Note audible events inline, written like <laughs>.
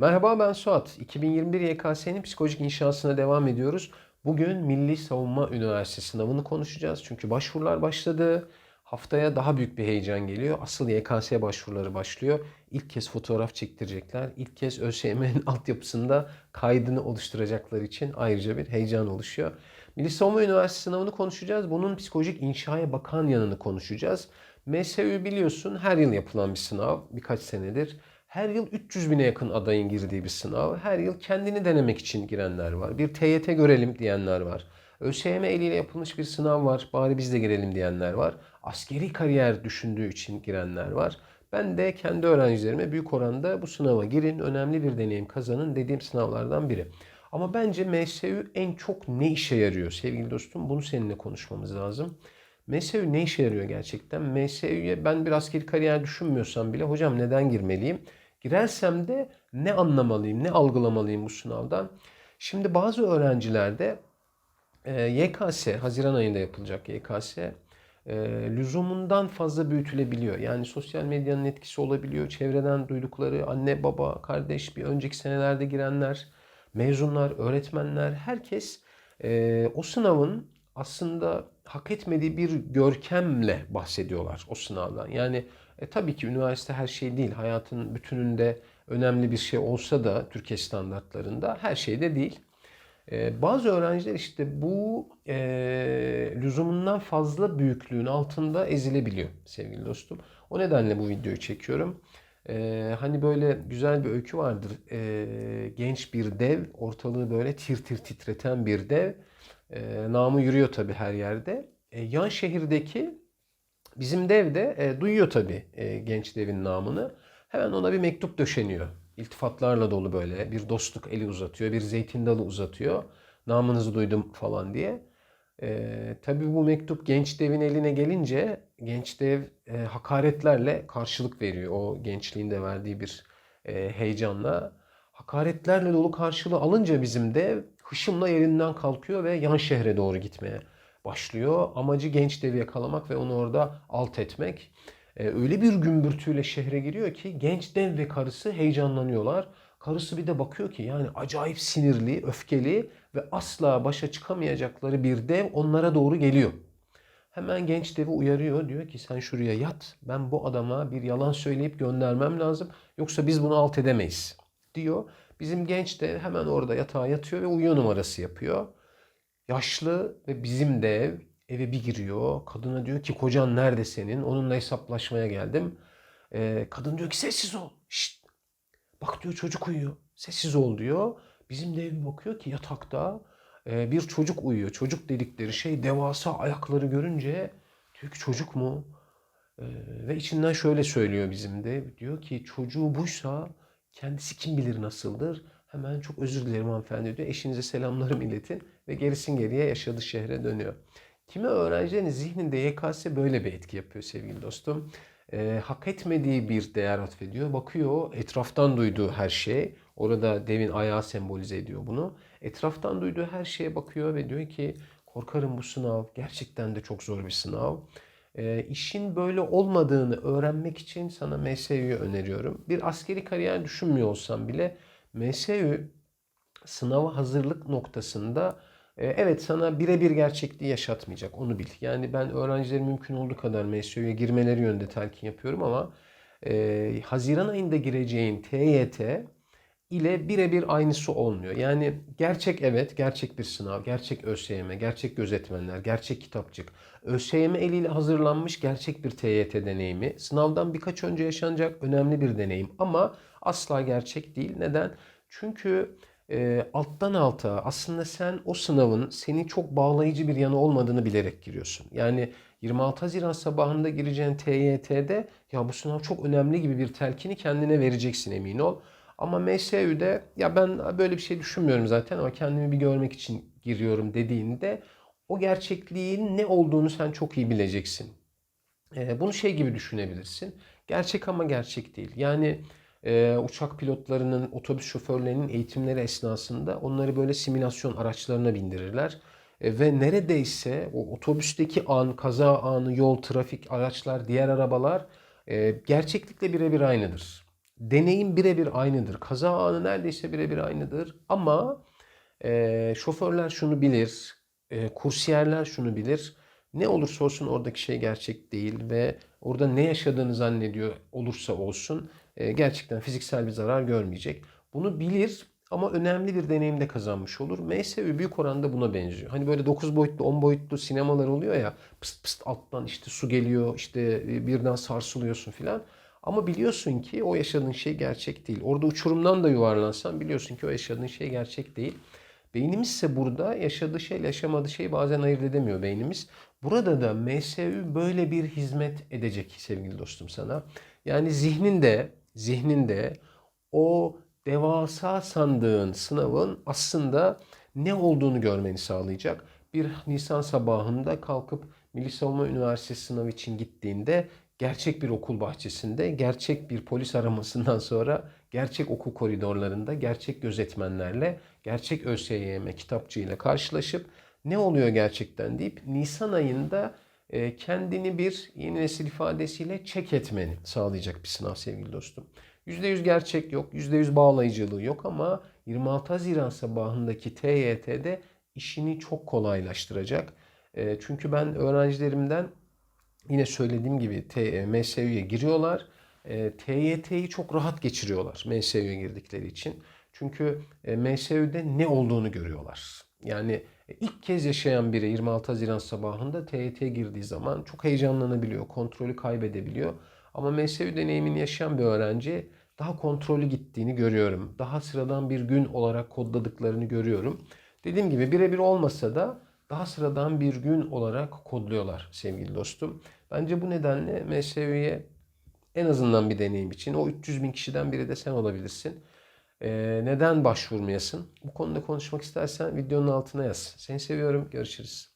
Merhaba ben Suat. 2021 YKS'nin psikolojik inşasına devam ediyoruz. Bugün Milli Savunma Üniversitesi sınavını konuşacağız. Çünkü başvurular başladı. Haftaya daha büyük bir heyecan geliyor. Asıl YKS başvuruları başlıyor. İlk kez fotoğraf çektirecekler. İlk kez ÖSYM'nin <laughs> altyapısında kaydını oluşturacakları için ayrıca bir heyecan oluşuyor. Milli Savunma Üniversitesi sınavını konuşacağız. Bunun psikolojik inşaya bakan yanını konuşacağız. MSÜ biliyorsun her yıl yapılan bir sınav. Birkaç senedir. Her yıl 300 bine yakın adayın girdiği bir sınav. Her yıl kendini denemek için girenler var. Bir TYT görelim diyenler var. ÖSYM eliyle yapılmış bir sınav var. Bari biz de girelim diyenler var. Askeri kariyer düşündüğü için girenler var. Ben de kendi öğrencilerime büyük oranda bu sınava girin, önemli bir deneyim kazanın dediğim sınavlardan biri. Ama bence MSÜ en çok ne işe yarıyor sevgili dostum? Bunu seninle konuşmamız lazım. MSÜ ne işe yarıyor gerçekten? MSÜ'ye ben bir askeri kariyer düşünmüyorsam bile hocam neden girmeliyim? Girersem de ne anlamalıyım, ne algılamalıyım bu sınavdan? Şimdi bazı öğrencilerde e, YKS, Haziran ayında yapılacak YKS, e, lüzumundan fazla büyütülebiliyor. Yani sosyal medyanın etkisi olabiliyor. Çevreden duydukları anne, baba, kardeş, bir önceki senelerde girenler, mezunlar, öğretmenler, herkes e, o sınavın aslında hak etmediği bir görkemle bahsediyorlar o sınavdan. Yani e, tabii ki üniversite her şey değil. Hayatın bütününde önemli bir şey olsa da Türkiye standartlarında her şey de değil. E, bazı öğrenciler işte bu e, lüzumundan fazla büyüklüğün altında ezilebiliyor sevgili dostum. O nedenle bu videoyu çekiyorum. E, hani böyle güzel bir öykü vardır. E, genç bir dev, ortalığı böyle tir tir titreten bir dev. E, namı yürüyor tabii her yerde. E, yan şehirdeki bizim dev de e, duyuyor tabii e, genç devin namını. Hemen ona bir mektup döşeniyor. İltifatlarla dolu böyle bir dostluk eli uzatıyor, bir zeytin dalı uzatıyor. Namınızı duydum falan diye. E, tabii bu mektup genç devin eline gelince genç dev e, hakaretlerle karşılık veriyor. O gençliğinde verdiği bir e, heyecanla. Hakaretlerle dolu karşılığı alınca bizim dev hışımla yerinden kalkıyor ve yan şehre doğru gitmeye başlıyor. Amacı genç devi yakalamak ve onu orada alt etmek. Ee, öyle bir gümbürtüyle şehre giriyor ki genç dev ve karısı heyecanlanıyorlar. Karısı bir de bakıyor ki yani acayip sinirli, öfkeli ve asla başa çıkamayacakları bir dev onlara doğru geliyor. Hemen genç devi uyarıyor. Diyor ki sen şuraya yat. Ben bu adama bir yalan söyleyip göndermem lazım. Yoksa biz bunu alt edemeyiz diyor. Bizim genç de hemen orada yatağa yatıyor ve uyuyor numarası yapıyor. Yaşlı ve bizim de ev eve bir giriyor. Kadına diyor ki kocan nerede senin? Onunla hesaplaşmaya geldim. Ee, kadın diyor ki sessiz ol. Şşt. Bak diyor çocuk uyuyor. Sessiz ol diyor. Bizim de ev bakıyor ki yatakta e, bir çocuk uyuyor. Çocuk dedikleri şey devasa ayakları görünce diyor ki çocuk mu? Ee, ve içinden şöyle söylüyor bizim de. Diyor ki çocuğu buysa kendisi kim bilir nasıldır? Hemen çok özür dilerim hanımefendi diyor. Eşinize selamlarımı iletin ve gerisin geriye yaşadığı şehre dönüyor. Kimi öğrencilerin zihninde YKS böyle bir etki yapıyor sevgili dostum. Ee, hak etmediği bir değer atfediyor. Bakıyor etraftan duyduğu her şey. Orada devin ayağı sembolize ediyor bunu. Etraftan duyduğu her şeye bakıyor ve diyor ki korkarım bu sınav gerçekten de çok zor bir sınav. E, işin böyle olmadığını öğrenmek için sana MSÜ'yü öneriyorum. Bir askeri kariyer düşünmüyor olsam bile MSÜ sınava hazırlık noktasında e, evet sana birebir gerçekliği yaşatmayacak onu bil. Yani ben öğrencilerin mümkün olduğu kadar MSÜ'ye girmeleri yönünde telkin yapıyorum ama e, Haziran ayında gireceğin TYT ile birebir aynısı olmuyor. Yani gerçek evet, gerçek bir sınav, gerçek ÖSYM, gerçek gözetmenler, gerçek kitapçık. ÖSYM eliyle hazırlanmış gerçek bir TYT deneyimi. Sınavdan birkaç önce yaşanacak önemli bir deneyim ama asla gerçek değil. Neden? Çünkü e, alttan alta aslında sen o sınavın seni çok bağlayıcı bir yanı olmadığını bilerek giriyorsun. Yani 26 Haziran sabahında gireceğin TYT'de ya bu sınav çok önemli gibi bir telkini kendine vereceksin emin ol. Ama MSÜ'de ya ben böyle bir şey düşünmüyorum zaten ama kendimi bir görmek için giriyorum dediğinde o gerçekliğin ne olduğunu sen çok iyi bileceksin. Ee, bunu şey gibi düşünebilirsin. Gerçek ama gerçek değil. Yani e, uçak pilotlarının, otobüs şoförlerinin eğitimleri esnasında onları böyle simülasyon araçlarına bindirirler. E, ve neredeyse o otobüsteki an, kaza anı, yol, trafik, araçlar, diğer arabalar e, gerçeklikle birebir aynıdır. deneyim birebir aynıdır. Kaza anı neredeyse birebir aynıdır. Ama e, şoförler şunu bilir, e, kursiyerler şunu bilir. Ne olursa olsun oradaki şey gerçek değil ve orada ne yaşadığını zannediyor olursa olsun gerçekten fiziksel bir zarar görmeyecek. Bunu bilir ama önemli bir deneyim de kazanmış olur. MSU büyük oranda buna benziyor. Hani böyle 9 boyutlu 10 boyutlu sinemalar oluyor ya pıst pıst alttan işte su geliyor işte birden sarsılıyorsun filan. Ama biliyorsun ki o yaşadığın şey gerçek değil. Orada uçurumdan da yuvarlansan biliyorsun ki o yaşadığın şey gerçek değil. Beynimiz ise burada yaşadığı şeyle yaşamadığı şeyi bazen ayırt edemiyor beynimiz. Burada da MSU böyle bir hizmet edecek sevgili dostum sana. Yani zihninde, zihninde o devasa sandığın sınavın aslında ne olduğunu görmeni sağlayacak. Bir Nisan sabahında kalkıp Milli Savunma Üniversitesi sınavı için gittiğinde gerçek bir okul bahçesinde, gerçek bir polis aramasından sonra gerçek okul koridorlarında, gerçek gözetmenlerle, gerçek ÖSYM kitapçığıyla karşılaşıp ne oluyor gerçekten deyip Nisan ayında kendini bir yeni nesil ifadesiyle çek etmeni sağlayacak bir sınav sevgili dostum. %100 gerçek yok, %100 bağlayıcılığı yok ama 26 Haziran sabahındaki TYT'de işini çok kolaylaştıracak. E, Çünkü ben öğrencilerimden yine söylediğim gibi T- MSU'ya giriyorlar. E, TYT'yi çok rahat geçiriyorlar MSU'ya girdikleri için. Çünkü e, MSU'de ne olduğunu görüyorlar. Yani e, ilk kez yaşayan biri 26 Haziran sabahında TYT'ye girdiği zaman çok heyecanlanabiliyor, kontrolü kaybedebiliyor. Ama MSU deneyimini yaşayan bir öğrenci daha kontrollü gittiğini görüyorum. Daha sıradan bir gün olarak kodladıklarını görüyorum. Dediğim gibi birebir olmasa da daha sıradan bir gün olarak kodluyorlar sevgili dostum. Bence bu nedenle MSU'ye en azından bir deneyim için o 300 bin kişiden biri de sen olabilirsin. Ee, neden başvurmayasın? Bu konuda konuşmak istersen videonun altına yaz. Seni seviyorum. Görüşürüz.